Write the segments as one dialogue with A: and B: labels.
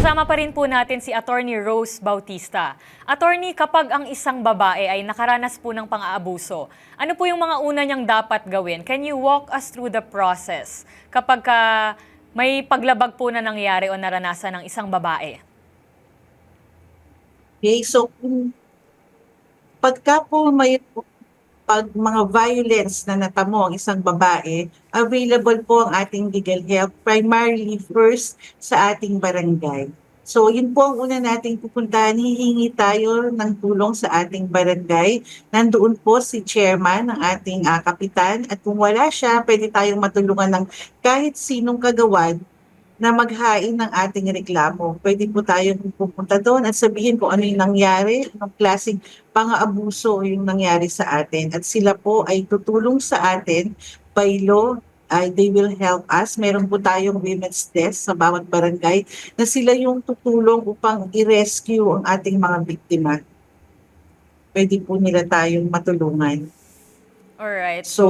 A: Kasama pa rin po natin si Attorney Rose Bautista. Attorney, kapag ang isang babae ay nakaranas po ng pang-aabuso, ano po yung mga una niyang dapat gawin? Can you walk us through the process kapag ka may paglabag po na nangyari o naranasan ng isang babae?
B: Okay, so pagka po may pag mga violence na natamo ang isang babae, available po ang ating legal help primarily first sa ating barangay. So yun po ang una nating pupuntahan, hihingi tayo ng tulong sa ating barangay. Nandoon po si chairman ng ating ah, kapitan at kung wala siya, pwede tayong matulungan ng kahit sinong kagawad na maghain ng ating reklamo. Pwede po tayong pupunta doon at sabihin kung ano yung nangyari, anong klaseng pang-aabuso yung nangyari sa atin. At sila po ay tutulong sa atin by law, ay they will help us. Meron po tayong women's desk sa bawat barangay na sila yung tutulong upang i-rescue ang ating mga biktima. Pwede po nila tayong matulungan.
A: Alright, so,
B: So,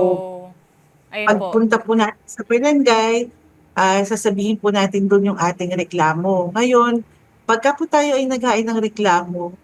A: ayun po.
B: Pagpunta po natin sa barangay, ah, sasabihin po natin doon yung ating reklamo. Ngayon, pagka po tayo ay naghain ng reklamo,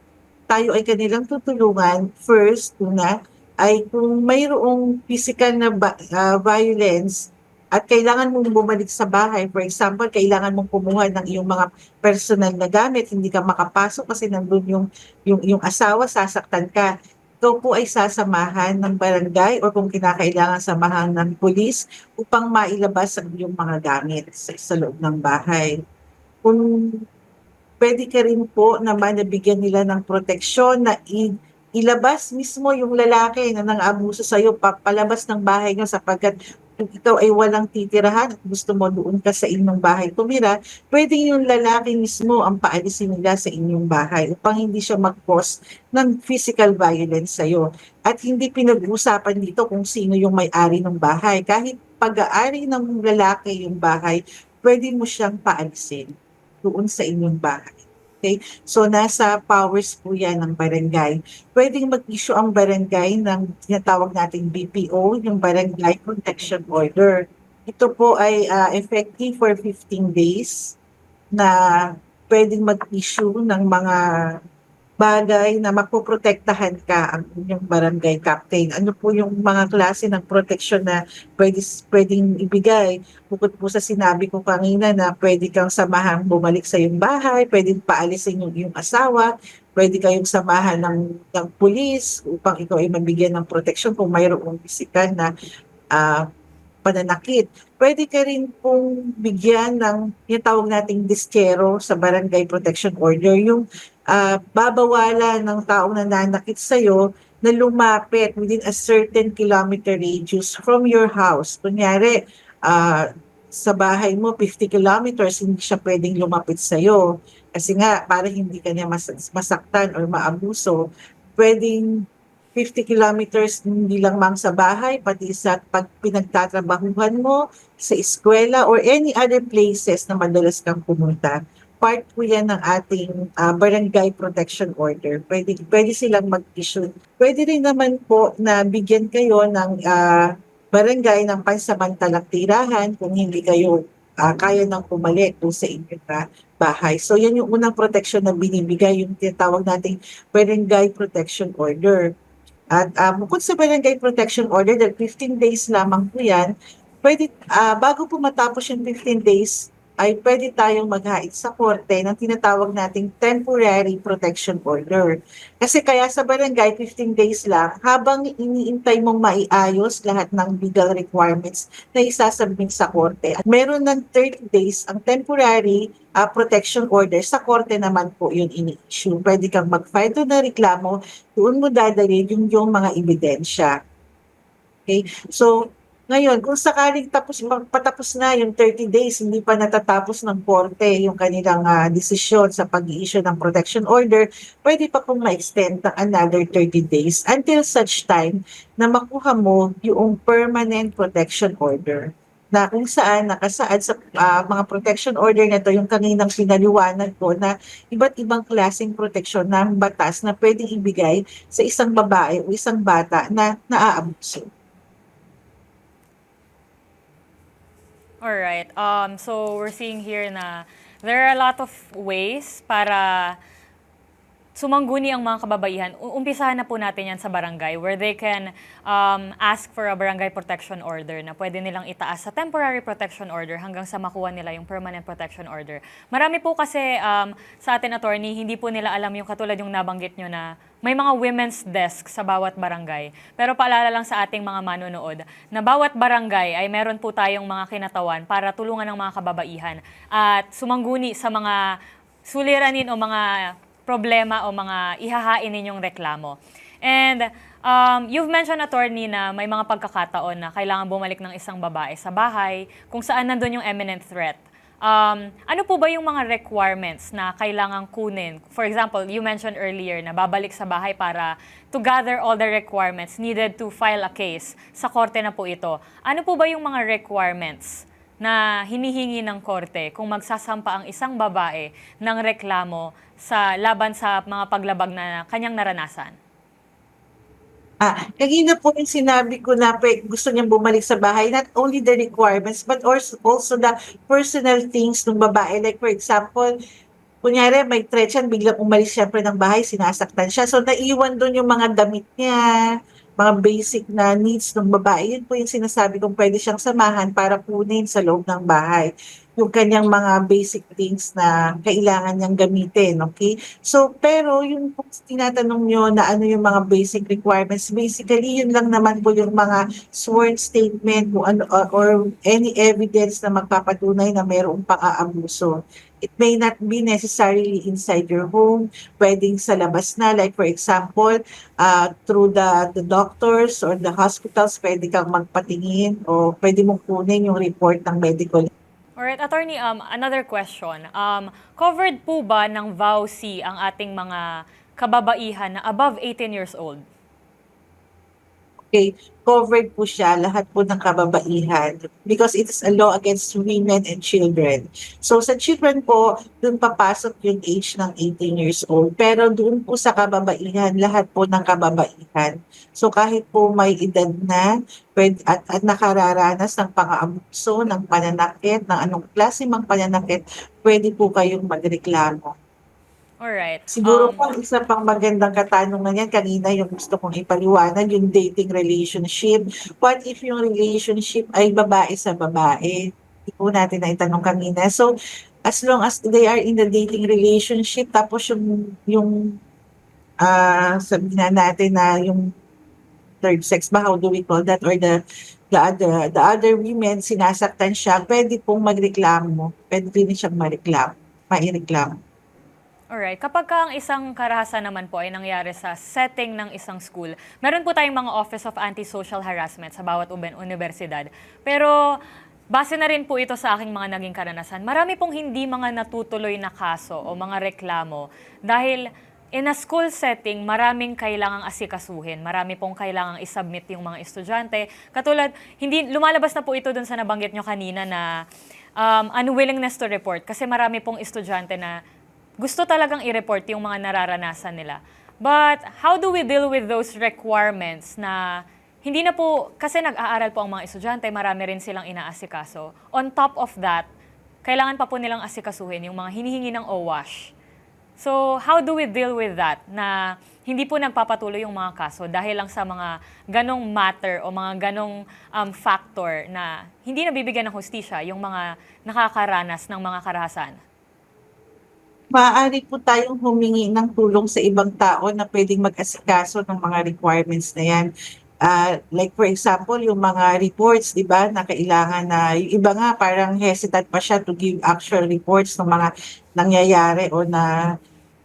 B: tayo ay kanilang tutulungan first, una, ay kung mayroong physical na ah, violence at kailangan mong bumalik sa bahay, for example, kailangan mong kumuha ng iyong mga personal na gamit, hindi ka makapasok kasi nandun yung, yung, yung asawa, sasaktan ka. Ikaw po ay sasamahan ng barangay or kung kinakailangan samahan ng pulis upang mailabas ang iyong mga gamit sa, sa loob ng bahay. Kung pwede ka rin po naman nabigyan nila ng proteksyon na i- ilabas mismo yung lalaki na nang abuso sa iyo papalabas ng bahay niyo sapagkat kung ikaw ay walang titirahan at gusto mo doon ka sa inyong bahay tumira, pwede yung lalaki mismo ang paalisin nila sa inyong bahay upang hindi siya mag-cause ng physical violence sa iyo. At hindi pinag-uusapan dito kung sino yung may-ari ng bahay. Kahit pag-aari ng lalaki yung bahay, pwede mo siyang paalisin doon sa inyong bahay. Okay? So, nasa powers po yan ng barangay. Pwedeng mag-issue ang barangay ng tinatawag nating BPO, yung Barangay Protection Order. Ito po ay ah, effective for 15 days na pwedeng mag-issue ng mga bagay na mapoprotektahan ka ang inyong barangay captain. Ano po yung mga klase ng protection na pwede, pwedeng ibigay? Bukod po sa sinabi ko kanina na pwede kang samahan bumalik sa iyong bahay, pwedeng paalisin yung iyong asawa, pwede kayong samahan ng, ng pulis upang ikaw ay mabigyan ng protection kung mayroong physical na ah, pananakit. Pwede ka rin pong bigyan ng yung tawag nating diskero sa Barangay Protection Order, yung ah, babawalan ng taong nananakit sa'yo na lumapit within a certain kilometer radius from your house. Kunyari, ah, sa bahay mo, 50 kilometers, hindi siya pwedeng lumapit sa'yo. Kasi nga, para hindi ka niya mas- masaktan or maabuso, pwedeng 50 kilometers hindi lang mang sa bahay, pati sa pag pinagtatrabahuhan mo, sa eskwela, or any other places na madalas kang pumunta. Part po yan ng ating ah, barangay protection order. Pwede, pwede silang mag-issue. Pwede rin naman po na bigyan kayo ng ah, barangay ng pansamantalang tirahan kung hindi kayo ah, kaya nang pumalik doon sa inyong ah, bahay. So yan yung unang protection na binibigay, yung tinatawag nating barangay protection order. At ah, bukod sa barangay protection order, dahil 15 days lamang po yan, pwede, ah, bago po matapos yung 15 days, ay pwede tayong maghain sa korte ng tinatawag nating temporary protection order. Kasi kaya sa barangay, 15 days lang, habang iniintay mong maiayos lahat ng legal requirements na isasubmit sa korte. At meron ng 30 days ang temporary ah, protection order. Sa korte naman po yun ini-issue. Pwede kang mag-file doon ng reklamo, doon mo dadalhin yung, yung mga ebidensya. Okay? So, Ngayon, kung sakaling tapos patapos na yung 30 days, hindi pa natatapos ng korte yung kanilang ah, desisyon sa pag-i-issue ng protection order, pwede pa pong ma-extend ng another 30 days until such time na makuha mo yung permanent protection order na kung saan nakasaad sa ah, mga protection order na to yung kaninang pinaliwanag ko na iba't ibang klaseng proteksyon ng batas na pwedeng ibigay sa isang babae o isang bata na naaabuso.
A: Alright. Um, so we're seeing here na there are a lot of ways para sumangguni ang mga kababaihan. Umpisahan na po natin yan sa barangay where they can um, ask for a barangay protection order na pwede nilang itaas sa temporary protection order hanggang sa makuha nila yung permanent protection order. Marami po kasi um, sa atin attorney, hindi po nila alam yung katulad yung nabanggit nyo na may mga women's desk sa bawat barangay. Pero paalala lang sa ating mga manonood na bawat barangay ay meron po tayong mga kinatawan para tulungan ng mga kababaihan at sumangguni sa mga suliranin o mga problema o mga ihahain ninyong reklamo. And um, you've mentioned, attorney, na may mga pagkakataon na kailangan bumalik ng isang babae sa bahay kung saan nandun yung imminent threat. Um, ano po ba yung mga requirements na kailangan kunin? For example, you mentioned earlier na babalik sa bahay para to gather all the requirements needed to file a case. Sa korte na po ito. Ano po ba yung mga requirements na hinihingi ng korte kung magsasampa ang isang babae ng reklamo sa laban sa mga paglabag na kanyang naranasan?
B: Ah, kanina po yung sinabi ko na gusto niyang bumalik sa bahay, not only the requirements, but also, the personal things ng babae. Like for example, kunyari may threat siya, biglang umalis siyempre ng bahay, sinasaktan siya. So naiwan doon yung mga damit niya, mga basic na needs ng babae. Yun po yung sinasabi kong pwede siyang samahan para kunin sa loob ng bahay yung kanyang mga basic things na kailangan niyang gamitin, okay? So, pero yung tinatanong nyo na ano yung mga basic requirements, basically yun lang naman po yung mga sworn statement kung ano, or, or any evidence na magpapatunay na mayroong pang-aabuso. It may not be necessarily inside your home, pwedeng sa labas na, like for example, uh, through the, the doctors or the hospitals, pwede kang magpatingin o pwede mong kunin yung report ng medical
A: Alright, attorney, um, another question. Um, covered po ba ng VAUC ang ating mga kababaihan na above 18 years old?
B: Okay, covered po siya lahat po ng kababaihan because it is a law against women and children. So sa children po, dun papasok yung age ng 18 years old. Pero doon po sa kababaihan, lahat po ng kababaihan. So kahit po may edad na pwede, at, at nakararanas ng pang-aabuso, ng pananakit, ng anong klase mang pananakit, pwede po kayong magreklamo.
A: Alright.
B: Siguro
A: um,
B: po isa pang magandang katanungan yan kanina yung gusto kong ipaliwanag yung dating relationship. What if yung relationship ay babae sa babae? Hindi po natin na itanong kanina. So as long as they are in the dating relationship tapos yung yung ah sabihin na natin na yung third sex ba how do we call that or the the other the other women sinasaktan siya pwede pong magreklamo pwede rin siyang mareklamo maireklamo
A: Alright, kapag ka ang isang karahasan naman po ay nangyari sa setting ng isang school, meron po tayong mga Office of Anti-Social Harassment sa bawat universidad. Pero base na rin po ito sa aking mga naging karanasan. Marami pong hindi mga natutuloy na kaso o mga reklamo dahil in a school setting, maraming kailangang asikasuhin. Marami pong kailangang isubmit yung mga estudyante. Katulad, hindi lumalabas na po ito dun sa nabanggit nyo kanina na um, unwillingness to report kasi marami pong estudyante na gusto talagang i-report yung mga nararanasan nila. But how do we deal with those requirements na hindi na po, kasi nag-aaral po ang mga estudyante, marami rin silang inaasikaso. On top of that, kailangan pa po nilang asikasuhin yung mga hinihingi ng OWASH. So, how do we deal with that? Na hindi po nagpapatuloy yung mga kaso dahil lang sa mga ganong matter o mga ganong um, factor na hindi nabibigyan ng hustisya yung mga nakakaranas ng mga karahasan.
B: Maaari po tayong humingi ng tulong sa ibang tao na pwedeng mag-asikaso ng mga requirements na yan. Ah, like for example, yung mga reports, di ba, na kailangan na, yung iba nga parang hesitant pa siya to give actual reports ng mga nangyayari o na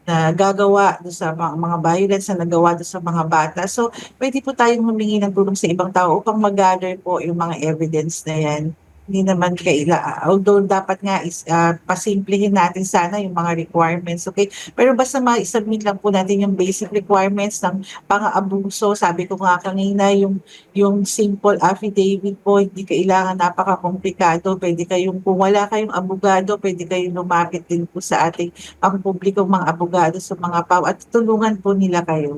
B: na gagawa doon sa mga, mga violence na nagawa doon sa mga bata. So, pwede po tayong humingi ng tulong sa ibang tao upang mag-gather po yung mga evidence na yan. Hindi naman kaila, although dapat nga is ah, pasimplihin natin sana yung mga requirements, okay? Pero basta ma-submit lang po natin yung basic requirements ng pang-abuso. Sabi ko nga kanina, yung yung simple affidavit po, hindi kailangan napaka-komplikado. Pwede kayong, kung wala kayong abogado, pwede kayong lumapit din po sa ating pampublikong mga abogado sa mga PAW at tulungan po nila kayo.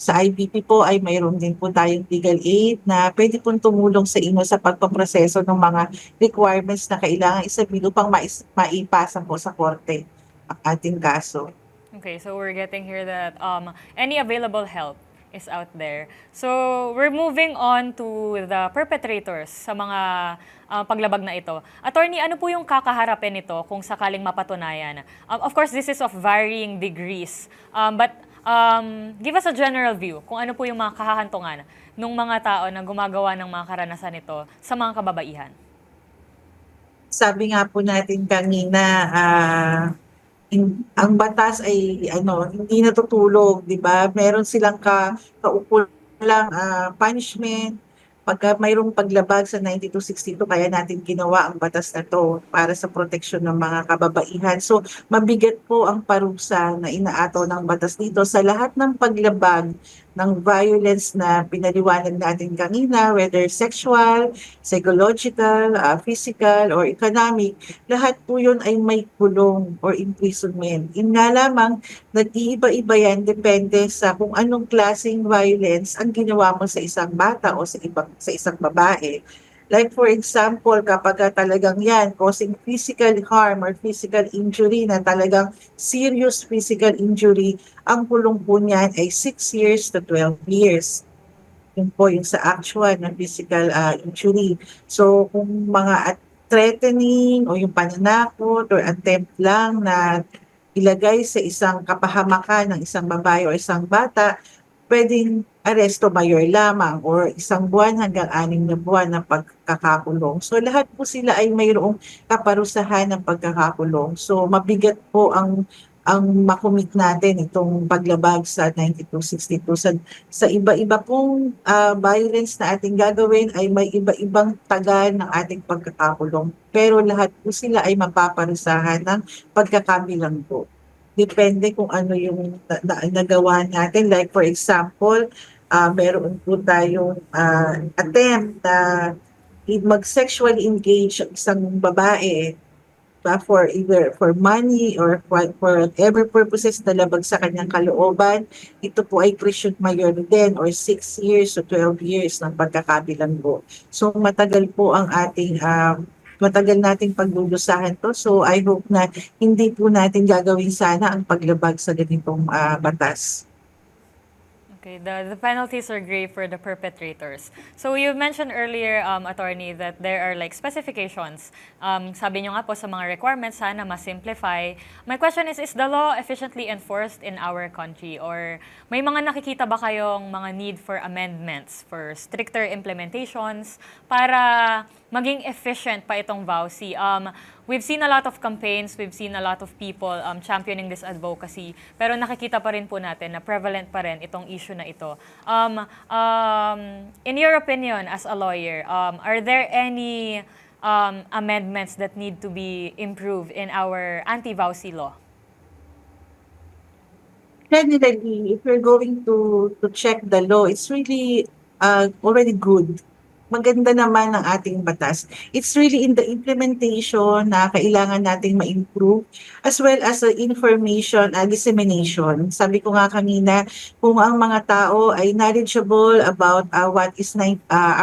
B: Sa IBP po ay mayroon din po tayong legal aid na pwede pong tumulong sa inyo sa pagpaproseso ng mga requirements na kailangan isabili upang mais- maipasa po sa korte ang ating kaso.
A: Okay, so we're getting here that um, any available help is out there. So we're moving on to the perpetrators sa mga uh, paglabag na ito. Attorney, ano po yung kakaharapin nito kung sakaling mapatunayan? Um, of course, this is of varying degrees. Um, but um, give us a general view kung ano po yung mga kahahantungan ng mga tao na gumagawa ng mga karanasan nito sa mga kababaihan.
B: sabi nga po natin kanina, ah, in- ang batas ay ano, hindi natutulog, 'di ba? Meron silang ka kaukulang ah, punishment pagka mayroong paglabag sa 9262 kaya natin ginawa ang batas na to para sa proteksyon ng mga kababaihan. So mabigat po ang parusa na inaataw ng batas dito sa lahat ng paglabag ng violence na pinaliwanag natin kanina, whether sexual, psychological, ah, physical, or economic, lahat po yun ay may kulong or imprisonment. Yun nga lamang, nag-iiba-iba yan depende sa kung anong klaseng violence ang ginawa mo sa isang bata o sa, ibang, sa isang babae. Like for example, kapag ka talagang yan, causing physical harm or physical injury na talagang serious physical injury, ang kulong po niyan ay 6 years to 12 years. Yun po yung sa actual na physical ah, injury. So kung mga at- threatening o yung pananakot or attempt lang na ilagay sa isang kapahamakan ng isang babae o isang bata, pwedeng aresto mayor lamang or isang buwan hanggang anim na buwan na pagkakakulong. So lahat po sila ay mayroong kaparusahan ng pagkakakulong. So mabigat po ang ang makumit natin itong paglabag sa 9262 sa sa iba-iba pong ah, violence na ating gagawin ay may iba-ibang tagal ng ating pagkakakulong. Pero lahat po sila ay mapaparusahan ng pagkakabilang po. Depende kung ano yung na, na- nagawa natin. Like for example, ah meron po tayong ah, attempt na mag-sexually engage ang isang babae ba for either for money or for, for whatever purposes na labag sa kanyang kalooban, ito po ay Christian mayor din or 6 years to 12 years ng pagkakabilanggo. So matagal po ang ating ah, matagal nating pagdudusahan to. So I hope na hindi po natin gagawin sana ang paglabag sa ganitong ah, batas.
A: Okay, the, the penalties are grave for the perpetrators. So you mentioned earlier, um, attorney, that there are like specifications. Um, sabi nyo nga po sa mga requirements, sana ma-simplify. My question is, is the law efficiently enforced in our country? Or may mga nakikita ba kayong mga need for amendments, for stricter implementations, para maging efficient pa itong VAUSI? Um, we've seen a lot of campaigns, we've seen a lot of people um, championing this advocacy, pero nakikita pa rin po natin na prevalent pa rin itong issue na ito. Um, um, in your opinion, as a lawyer, um, are there any um, amendments that need to be improved in our anti-VAUSI law?
B: generally, if you're going to to check the law, it's really uh, already good. Maganda naman ang ating batas. It's really in the implementation na kailangan nating ma-improve as well as the information uh, dissemination. Sabi ko nga kanina, kung ang mga tao ay knowledgeable about uh, what is uh,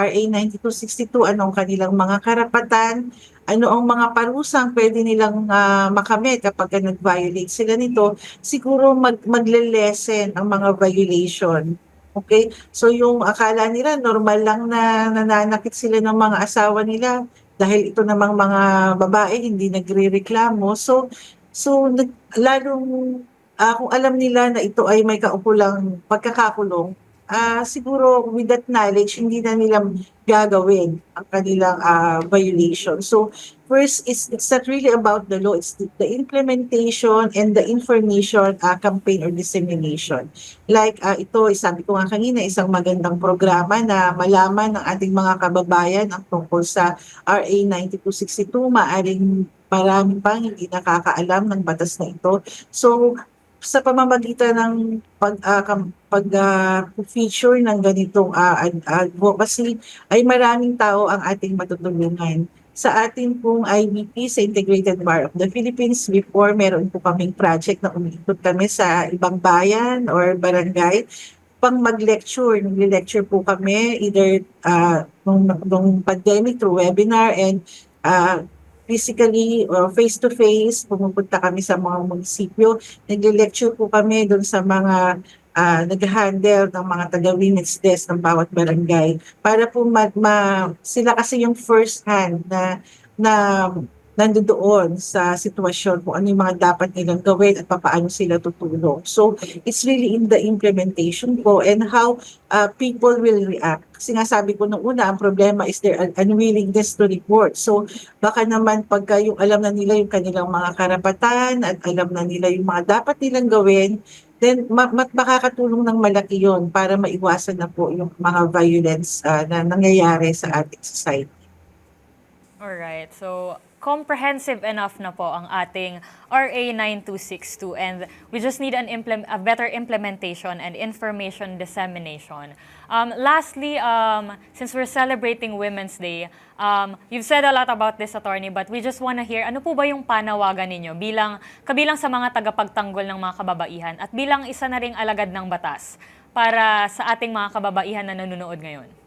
B: RA 9262, anong kanilang mga karapatan, ano ang mga parusang pwede nilang ah, makamit kapag ka nag-violate sila nito, siguro mag magle-lessen ang mga violation. Okay? So yung akala nila normal lang na nananakit sila ng mga asawa nila dahil ito namang mga babae hindi nagrereklamo. So so lalong ah, kung alam nila na ito ay may kaukulang pagkakakulong, ah, siguro with that knowledge, hindi na nila gagawin ang kanilang ah, violation. So, first, it's, it's not really about the law, it's the, the implementation and the information ah, campaign or dissemination. Like ah, ito, sabi ko nga kanina, isang magandang programa na malaman ng ating mga kababayan ang tungkol sa RA 9262, maaring marami pang hindi nakakaalam ng batas na ito. So, sa pamamagitan ng pag kam- pag ah, feature ng ganitong ad- advocacy ay maraming tao ang ating matutulungan. Sa ating pong IBP sa Integrated Bar of the Philippines, before meron po kaming project na umiikot kami sa ibang bayan or barangay pang mag-lecture. Nag-lecture po kami either uh, nung, nung pandemic through webinar and uh, physically or face-to-face, pumupunta kami sa mga munisipyo. Nag-lecture po kami doon sa mga ah, nag-handle ng mga taga-women's desk ng bawat barangay para po ma, ma- sila kasi yung first hand na na nandoon sa sitwasyon kung ano yung mga dapat nilang gawin at papaano sila tutulong. So, it's really in the implementation po and how uh, people will react. Kasi nga sabi ko nung una, ang problema is their un- unwillingness to report. So, baka naman pagka yung alam na nila yung kanilang mga karapatan at alam na nila yung mga dapat nilang gawin, then ma- ma- makakatulong ng malaki yon para maiwasan na po yung mga violence uh, na nangyayari sa ating society.
A: Alright, so comprehensive enough na po ang ating RA 9262 and we just need an implem- a better implementation and information dissemination. Um, lastly, um, since we're celebrating Women's Day, um, you've said a lot about this, attorney, but we just want to hear, ano po ba yung panawagan ninyo bilang, kabilang sa mga tagapagtanggol ng mga kababaihan at bilang isa na ring alagad ng batas para sa ating mga kababaihan na nanonood ngayon?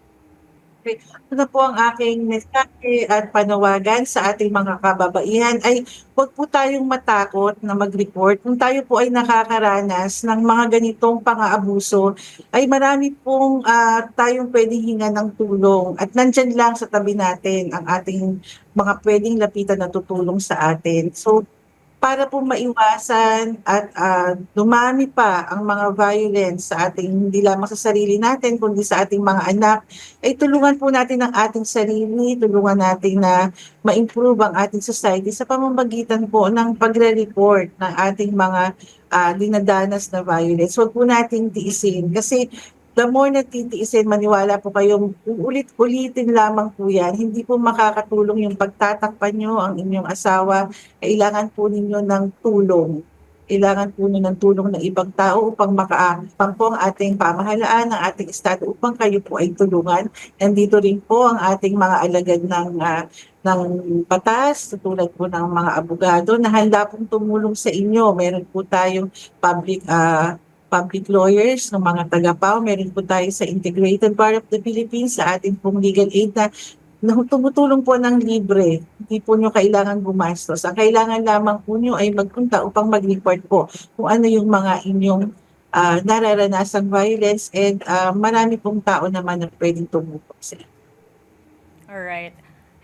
B: Ano po ang aking mensahe at panawagan sa ating mga kababaihan ay huwag po tayong matakot na mag-report. Kung tayo po ay nakakaranas ng mga ganitong pang-aabuso, ay marami pong ah, tayong pwedeng hinga ng tulong at nandyan lang sa tabi natin ang ating mga pwedeng lapitan na tutulong sa atin. So, para po maiwasan at ah, dumami pa ang mga violence sa ating hindi lamang sa sarili natin kundi sa ating mga anak ay tulungan po natin ang ating sarili, tulungan natin na ma-improve ang ating society sa pamamagitan po ng pagre-report ng ating mga ah, dinadanas na violence. Huwag po nating tiisin kasi the more na titiisin, maniwala po kayong ulit-ulitin lamang po yan. Hindi po makakatulong yung pagtatakpan nyo ang inyong asawa. Kailangan po ninyo ng tulong kailangan po ninyo ng tulong ng ibang tao upang makaapang po ang ating pamahalaan, ang ating estado upang kayo po ay tulungan. Nandito rin po ang ating mga alagad ng ah, ng batas, tulad po ng mga abogado na handa pong tumulong sa inyo. Meron po tayong public ah, public lawyers ng mga taga-PAO. Meron po tayo sa Integrated Bar of the Philippines, sa ating pong legal aid na na tumutulong po ng libre. Hindi po nyo kailangan gumastos. Ang kailangan lamang po nyo ay magpunta upang mag-report po kung ano yung mga inyong ah, nararanasang violence and ah, marami pong tao naman na pwedeng tumulong sa inyo.
A: Alright.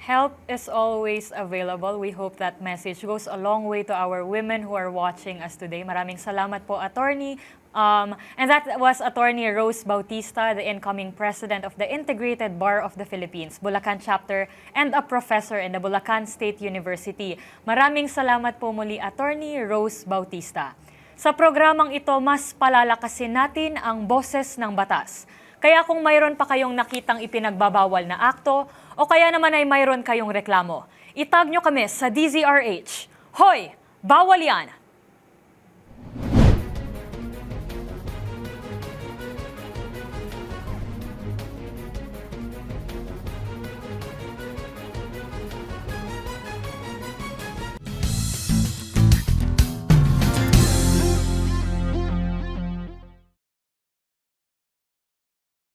A: Help is always available. We hope that message goes a long way to our women who are watching us today. Maraming salamat po, attorney. Um, and that was attorney Rose Bautista, the incoming president of the Integrated Bar of the Philippines, Bulacan chapter, and a professor in the Bulacan State University. Maraming salamat po muli, attorney Rose Bautista. Sa programang ito, mas palalakasin natin ang boses ng batas. Kaya kung mayroon pa kayong nakitang ipinagbabawal na akto o kaya naman ay mayroon kayong reklamo, itag nyo kami sa DZRH. Hoy! Bawal yan!